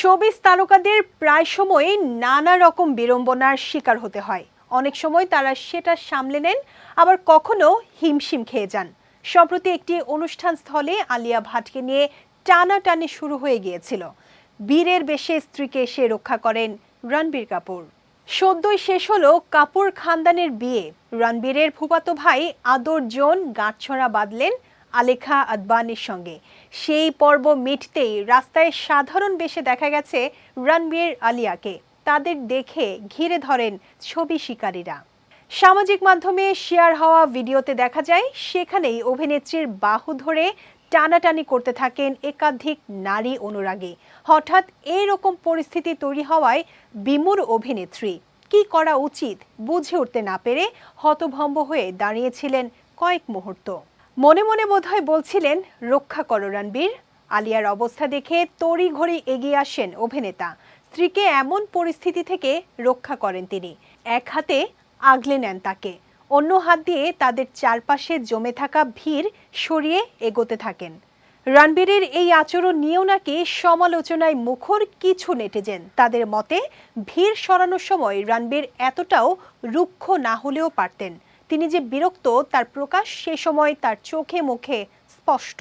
Showbiz তারকাদের প্রায় সময়ই নানা রকম বিড়ম্বনার শিকার হতে হয়। অনেক সময় তারা সেটা সামলে নেন, আবার কখনো হিমশিম খেয়ে যান। সম্প্রতি একটি অনুষ্ঠান স্থলে আলিয়া ভাটকে নিয়ে টানাটানি শুরু হয়ে গিয়েছিল। বীরের বেশে স্ত্রীকে এসে রক্ষা করেন রণবীর কাপুর। সদ্যই শেষ হলো কাপুর খানদানের বিয়ে। রণবীরের ফুফাতো ভাই আদর জোন গাঁটছড়া বাঁধলেন আলেখা আদবানির সঙ্গে। সেই পর্ব মিটতেই রাস্তায় সাধারণ বেশে দেখা গেছে রণবীর আলিয়াকে। তাদের দেখে ঘিরে ধরেন ছবি শিকারীরা। সামাজিক মাধ্যমে শেয়ার হওয়া ভিডিওতে দেখা যায়, সেখানেই অভিনেত্রীর বাহু ধরে টানাটানি করতে থাকেন একাধিক নারী অনুরাগী। হঠাৎ এরকম পরিস্থিতি তৈরি হওয়ায় বিমূর অভিনেত্রী। কি করা উচিত বুঝে উঠতে না পেরে হতভম্ব হয়ে দাঁড়িয়েছিলেন কয়েক মুহূর্ত। মনে মনে বোধহয় বলছিলেন, রক্ষা করো রণবীর। আলিয়ার অবস্থা দেখে তড়িঘড়ি এগিয়ে আসেন অভিনেতা। স্ত্রীকে এমন পরিস্থিতি থেকে রক্ষা করেন তিনি। এক হাতে আগলে নেন তাকে, অন্য হাত দিয়ে তাদের চারপাশে জমে থাকা ভিড় সরিয়ে এগোতে থাকেন। রণবীরের এই আচরণ নিয়েও নাকি সমালোচনায় মুখর কিছু নেটেজেন তাদের মতে, ভিড় সরানোর সময় রণবীর এতটাও রুক্ষ না হলেও পারতেন। তিনি যে বিরক্ত তার প্রকাশ সে সময় তার চোখে মুখে স্পষ্ট।